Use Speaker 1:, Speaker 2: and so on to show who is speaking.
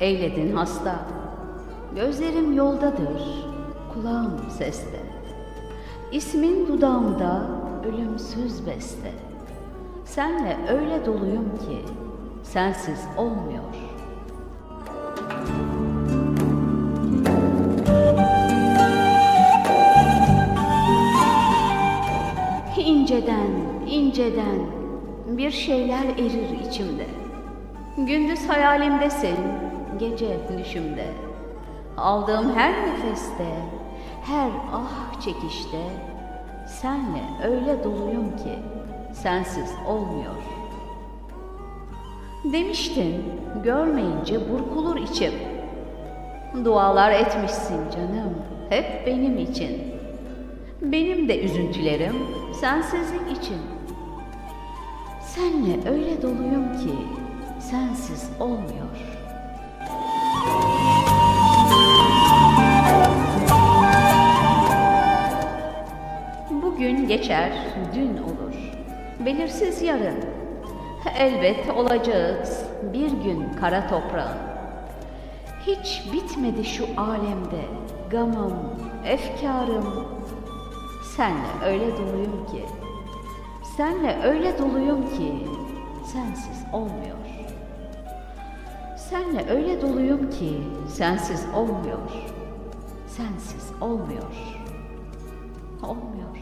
Speaker 1: eyledin hasta. Gözlerim yoldadır, kulağım seste. İsmin dudağımda ölümsüz beste. Senle öyle doluyum ki sensiz olmuyor. İnceden, inceden bir şeyler erir içimde. Gündüz hayalimdesin, gece düşümde. Aldığım her nefeste, her ah çekişte senle öyle doluyum ki sensiz olmuyor. Demiştin, görmeyince burkulur içim. Dualar etmişsin canım, hep benim için. Benim de üzüntülerim sensizlik için. Senle öyle doluyum ki sensiz olmuyor. Bugün geçer, dün olur. Belirsiz yarın. Elbet olacağız bir gün kara toprağın. Hiç bitmedi şu alemde gamım, efkarım. Senle öyle doluyum ki, senle öyle doluyum ki sensiz olmuyor. Senle öyle doluyum ki sensiz olmuyor. Sensiz olmuyor. Olmuyor.